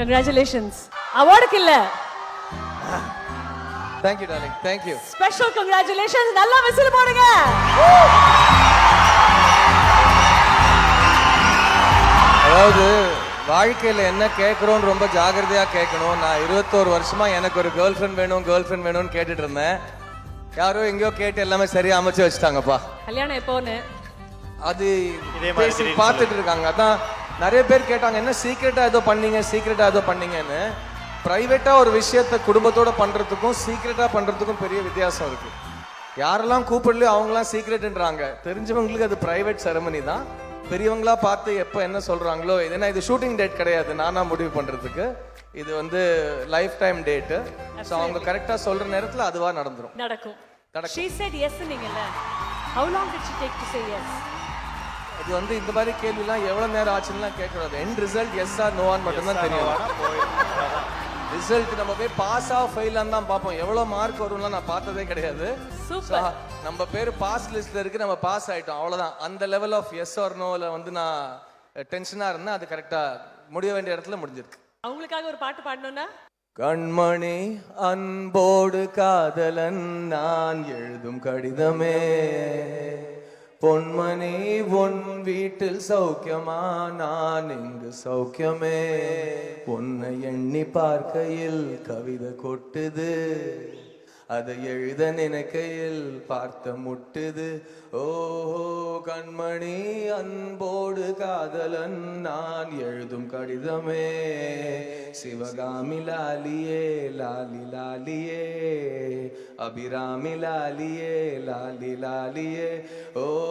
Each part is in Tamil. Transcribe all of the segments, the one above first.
கங்க்ராச்சுலேஷன்ஸ் அவார்டுக்கு இல்ல thank you darling thank you special congratulations நல்லா விசில் போடுங்க அதாவது வாழ்க்கையில என்ன கேட்குறோன்னு ரொம்ப ஜாகிரதையா கேட்கணும். நான் இருபத்தோரு வருஷமா எனக்கு ஒரு கேர்ள் ஃப்ரெண்ட் வேணும் கேர்ள் ஃப்ரெண்ட் வேணும்னு கேட்டுட்டு இருந்தேன். யாரோ எங்கேயோ கேட்டு எல்லாமே சரியா அமைச்சு வச்சுட்டாங்கப்பா. கல்யாணம் எப்போன்னு? அது பேசி பார்த்துட்டு இருக்காங்க. அதான் நிறைய பேர் கேட்டாங்க என்ன சீக்கிரட்டா ஏதோ பண்ணீங்க சீக்கிரட்டா ஏதோ பண்ணீங்கன்னு? பிரைவேட்டா ஒரு விஷயத்த குடும்பத்தோட பண்றதுக்கும் சீக்கிரட்டா பண்றதுக்கும் பெரிய வித்தியாசம் இருக்கு. யாரெல்லாம் கூப்பிடலையோ அவங்களாம் சீக்ரெட்ன்றாங்க தெரிஞ்சவங்களுக்கு அது பிரைவேட் செரமனி தான். பெரியவங்களா பார்த்து எப்போ என்ன சொல்றாங்களோ இது என்ன இது ஷூட்டிங் டேட் கிடையாது நானா முடிவு பண்றதுக்கு. இது வந்து லைஃப் டைம் டேட்டு ஸோ அவங்க கரெக்டாக சொல்ற நேரத்தில் அதுவா நடந்துரும். நடக்கும். நடக்கும். She said yes நீங்கல்ல how long did she take to say yes இது வந்து இந்த மாதிரி கேள்விலாம் எவ்வளவு நேரம் ஆச்சுன்னுலாம் கேட்கக்கூடாது. எண்ட் ரிசல்ட் எஸ் ஆர் நோவான்னு மட்டும்தான் தெரியும். ரிசல்ட் நம்ம போய் பாஸ் ஆ ஃபெயிலான்னு தான் பார்ப்போம். எவ்வளவு மார்க் வரும்லாம் நான் பார்த்ததே கிடையாது. நம்ம பேர் பாஸ் லிஸ்ட்ல இருக்கு நம்ம பாஸ் ஆயிட்டோம். அவ்வளவுதான். அந்த லெவல் ஆஃப் எஸ் ஆர் நோல வந்து நான் டென்ஷனா இருந்தேன். அது கரெக்டா முடிய வேண்டிய இடத்துல முடிஞ்சிருக்கு. அவங்களுக்காக ஒரு பாட்டு பாடணும்னா? கண்மணி அன்போடு காதலன் நான் எழுதும் கடிதமே. பொன்மணி உன் வீட்டில் சௌக்கியமா? நான் இங்கு சௌக்கியமே. உன்னை எண்ணி பார்க்கையில் கவிதை கொட்டுது. அதை எழுத நினைக்கையில் பார்த்த முட்டுது. ஓஹோ கண்மணி அன்போடு காதலன் நான் எழுதும் கடிதமே. சிவகாமி லாலியே லாலி லாலியே. அபிராமி லாலியே லாலி லாலியே. ஓ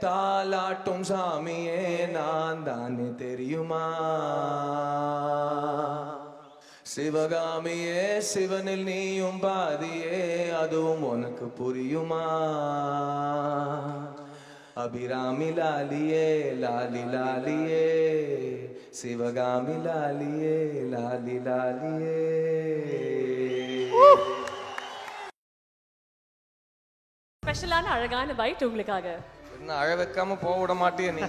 தாலாட்டும் சாமியே நான் தானே தெரியுமா? சிவகாமியே சிவனில் நீயும் பாதியே அதுவும் உனக்கு புரியுமா? அபிராமி லாலியே லாலி லாலியே சிவகாமி லாலியே லாலி லாலியே. ஸ்பெஷலான அழகான பைட் உங்களுக்காக. என்ன அழ வைக்காம போக விட மாட்டியே நீ?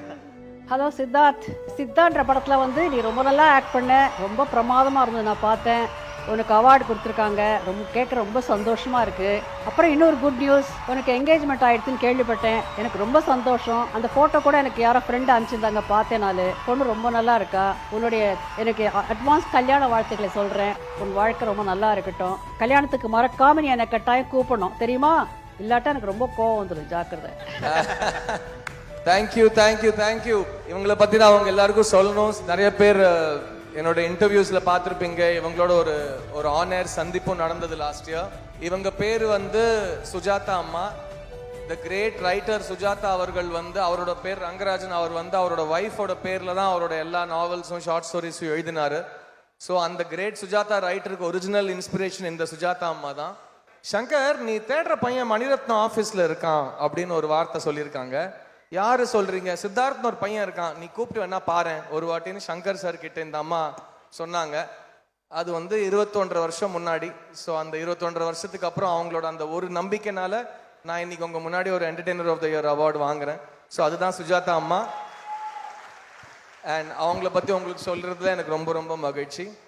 ஹலோ சித்தார்த். சித்தான்ற படத்தில் வந்து நீ ரொம்ப நல்லா ஆக்ட் பண்ண. ரொம்ப பிரமாதமாக இருந்தது நான் பார்த்தேன். உனக்கு அவார்டு கொடுத்துருக்காங்க. ரொம்ப கேட்க ரொம்ப சந்தோஷமாக இருக்குது அப்புறம் இன்னொரு குட் நியூஸ் உனக்கு என்கேஜ்மெண்ட் ஆயிடுச்சுன்னு கேள்விப்பட்டேன். எனக்கு ரொம்ப சந்தோஷம். அந்த ஃபோட்டோ கூட எனக்கு யாரோ ஃப்ரெண்டு அனுப்பிச்சிருந்தாங்க பார்த்தேன் நாள் பொண்ணு ரொம்ப நல்லா இருக்கா? உன்னுடைய எனக்கு அட்வான்ஸ் கல்யாண வாழ்த்துக்களை சொல்கிறேன் உன் வாழ்க்கை ரொம்ப நல்லா இருக்கட்டும். கல்யாணத்துக்கு மறக்காம நீ என்னை கட்டாயம் கூப்பிடணும். தெரியுமா? இல்லாட்டா எனக்கு ரொம்ப கோவம் வந்துடும் ஜாக்கிரதை. தேங்க்யூ தேங்க்யூ தேங்க்யூ இவங்கள பத்தி நான் அவங்க எல்லாருக்கும் சொல்லணும். நிறைய பேர் என்னோட இன்டர்வியூஸ்ல பார்த்துருப்பீங்க. இவங்களோட ஒரு ஒரு ஆனர் சந்திப்பும் நடந்தது லாஸ்ட் இயர் இவங்க பேர் வந்து சுஜாதா அம்மா. த கிரேட் ரைட்டர் சுஜாதா அவர்கள் வந்து அவரோட பேர் ரங்கராஜன். அவர் வந்து அவரோட ஒய்ஃபோட பேர்ல தான் அவரோட எல்லா நாவல்ஸும் ஷார்ட் ஸ்டோரிஸும் எழுதினாரு. ஸோ அந்த கிரேட் சுஜாதா ரைட்டருக்கு ஒரிஜினல் இன்ஸ்பிரேஷன் இந்த சுஜாதா அம்மா தான். சங்கர் நீ தேடுற பையன் மணிரத்னம் ஆஃபீஸில் இருக்கான் அப்படின்னு ஒரு வார்த்தை சொல்லியிருக்காங்க. யாரு சொல்றீங்க? சித்தார்த்னு ஒரு பையன் இருக்கான். நீ கூப்பிட்டு வேணா பாரு. ஒரு வாட்டின்னு சங்கர் சார் கிட்ட இந்த அம்மா சொன்னாங்க. அது வந்து இருபத்தொன்றரை வருஷம் முன்னாடி. ஸோ அந்த இருபத்தொன்றரை வருஷத்துக்கு அப்புறம் அவங்களோட அந்த ஒரு நம்பிக்கைனால நான் இன்னைக்கு உங்கள் முன்னாடி ஒரு entertainer of the year award வாங்குறேன். ஸோ அதுதான் சுஜாதா அம்மா. அண்ட் அவங்கள பற்றி உங்களுக்கு சொல்கிறதுல எனக்கு ரொம்ப ரொம்ப மகிழ்ச்சி.